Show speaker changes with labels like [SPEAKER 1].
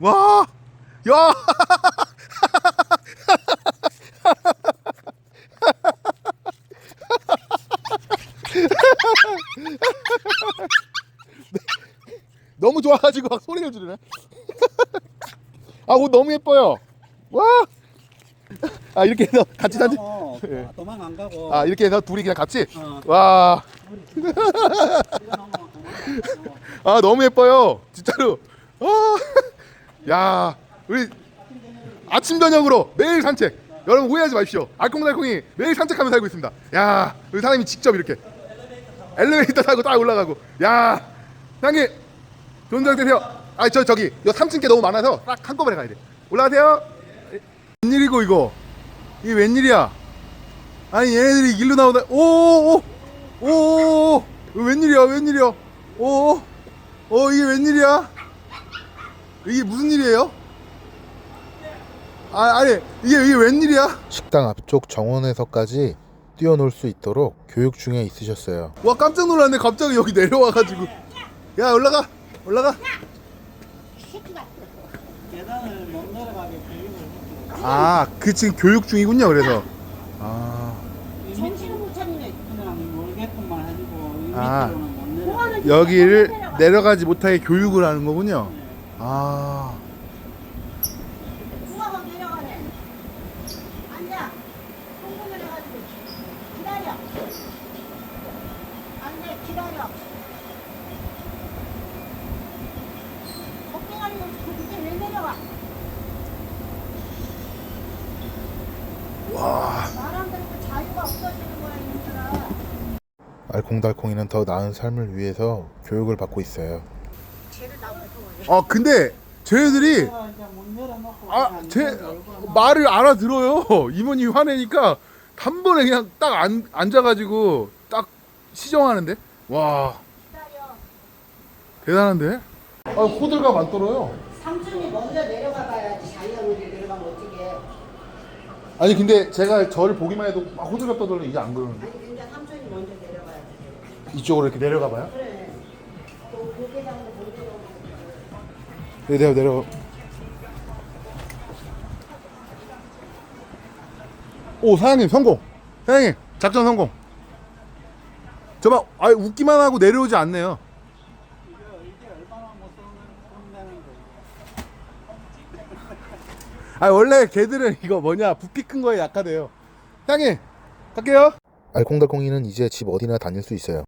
[SPEAKER 1] 와, 야, 너무 좋아가지고 막 소리를 지르네. 아, 옷 너무 예뻐요. 와, 아 이렇게 해서 같이 사진.
[SPEAKER 2] 어,
[SPEAKER 1] 예.
[SPEAKER 2] 도망 안 가고.
[SPEAKER 1] 아 이렇게 해서 둘이 그냥 같이.
[SPEAKER 2] 어,
[SPEAKER 1] 와,
[SPEAKER 2] 이거 너무.
[SPEAKER 1] 아 너무 예뻐요. 진짜로. 아, 야, 우리 아침 저녁으로 매일 산책. 여러분 오해하지 마십시오. 알콩달콩이 매일 산책하며 살고 있습니다. 야, 우리 사장님이 직접 이렇게 엘리베이터 타고 딱 올라가고. 야, 사장님 좋은 저녁 되세요. 아, 저 저기 요 3층 게 너무 많아서 딱 한꺼번에 가야 돼. 올라가세요. 웬일이고 이거? 이게 웬일이야? 아니 얘네들이 일로 나오다. 오오오 오오오 웬일이야? 웬일이야? 오오 어 이게 웬일이야? 이게 무슨 일이에요? 아 아니 이게 이게 웬일이야?
[SPEAKER 3] 식당 앞쪽 정원에서까지 뛰어놀 수 있도록 교육 중에 있으셨어요.
[SPEAKER 1] 와 깜짝 놀랐네 갑자기 여기 내려와가지고 야 올라가 올라가
[SPEAKER 2] 계단을 못 내려가게 교육을 했죠.
[SPEAKER 1] 아그 지금 교육 중이군요 그래서 아
[SPEAKER 4] 정신을 못 차리네.
[SPEAKER 2] 그냥 모르겠구만 해주고 이
[SPEAKER 1] 아.
[SPEAKER 2] 밑으로는 못 내려.
[SPEAKER 4] 공원은
[SPEAKER 1] 여기를
[SPEAKER 4] 내려가.
[SPEAKER 1] 내려가지 못하게 교육을 하는 거군요
[SPEAKER 4] 아막 내려가네. 앉아. 공부 내려가지고 기다려. 안돼 기다려. 걱정하는 거 그때 왜 내려가?
[SPEAKER 1] 와.
[SPEAKER 4] 말안 듣고 자유가 없어지는 거야 이놈들아.
[SPEAKER 3] 알콩달콩이는 더 나은 삶을 위해서 교육을 받고 있어요.
[SPEAKER 1] 아 근데 쟤네들이 아, 제 말을 알아들어요. 이모님 화내니까 단번에 그냥 딱 앉, 앉아가지고 딱 시정하는데. 와,
[SPEAKER 4] 기다려.
[SPEAKER 1] 대단한데? 아, 호들갑 안 떨어요.
[SPEAKER 4] 삼촌이 먼저 내려가 봐야지 자기가 먼저 내려가면 어떻게
[SPEAKER 1] 아니 근데 제가 저를 보기만 해도 막 호들갑 떠들면 이제 안 그러는데.
[SPEAKER 4] 아니 근데 삼촌이 먼저 내려가야 돼
[SPEAKER 1] 이쪽으로 이렇게 내려가 봐요.
[SPEAKER 4] 그래
[SPEAKER 1] 네, 내려 내려. 오 사장님 성공. 사장님 작전 성공. 저만 아 웃기만 하고 내려오지 않네요. 아 원래 개들은 이거 뭐냐 부피 큰 거에 약하대요. 사장님 갈게요.
[SPEAKER 3] 알콩달콩이는 이제 집 어디나 다닐 수 있어요.